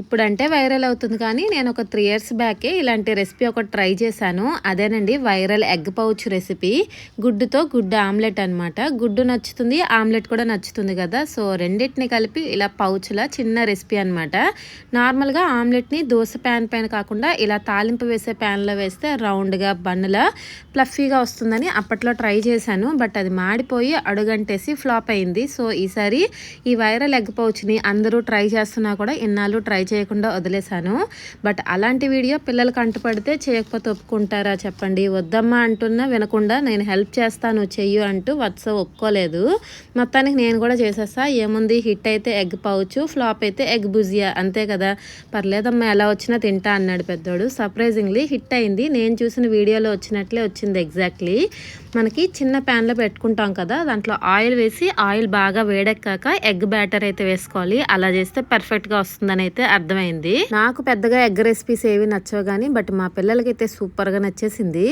ఇప్పుడంటే వైరల్ అవుతుంది కానీ నేను ఒక త్రీ ఇయర్స్ బ్యాకే ఇలాంటి రెసిపీ ఒకటి ట్రై చేశాను. అదేనండి వైరల్ ఎగ్ పౌచ్ రెసిపీ. గుడ్డుతో గుడ్డు ఆమ్లెట్ అనమాట గుడ్డు నచ్చుతుంది ఆమ్లెట్ కూడా నచ్చుతుంది కదా. సో రెండింటిని కలిపి ఇలా పౌచ్లా చిన్న రెసిపీ అనమాట నార్మల్గా ఆమ్లెట్ని దోశ ప్యాన్ పైన కాకుండా ఇలా తాలింపు వేసే ప్యాన్లో వేస్తే రౌండ్గా బన్నులా ప్లఫీగా వస్తుందని అప్పట్లో ట్రై చేశాను. బట్ అది మాడిపోయి అడుగంటేసి ఫ్లాప్ అయింది. సో ఈసారి ఈ వైరల్ ఎగ్ పౌచ్ని అందరూ ట్రై చేస్తున్నా కూడా ఇన్నాళ్ళు ట్రై చేయకుండా వదిలేశాను. బట్ అలాంటి వీడియో పిల్లలకు అంటుపడితే చేయకపోతే ఒప్పుకుంటారా చెప్పండి. వద్దమ్మా అంటున్నా వినకుండా నేను హెల్ప్ చేస్తాను చెయ్యు అంటూ వత్స ఒప్పుకోలేదు. మొత్తానికి నేను కూడా చేసేస్తా. ఏముంది? హిట్ అయితే ఎగ్ పౌచ్ ఫ్లాప్ అయితే ఎగ్ బుజియా అంతే కదా. పర్లేదమ్మా ఎలా వచ్చినా తింటా అన్నాడు పెద్దోడు. సర్ప్రైజింగ్లీ హిట్ అయింది. నేను చూసిన వీడియోలో వచ్చినట్లే వచ్చింది ఎగ్జాక్ట్లీ మనకి చిన్న ప్యాన్లో పెట్టుకుంటాం కదా దాంట్లో ఆయిల్ వేసి ఆయిల్ బాగా వేడెక్కాక ఎగ్ బ్యాటర్ అయితే వేసుకోవాలి. అలా చేస్తే పర్ఫెక్ట్గా వస్తుందని అయితే అర్థమైంది. నాకు పెద్దగా ఎగ్ రెసిపీస్ ఏవి నచ్చవు కానీ బట్ మా పిల్లలకైతే సూపర్గా నచ్చేసింది.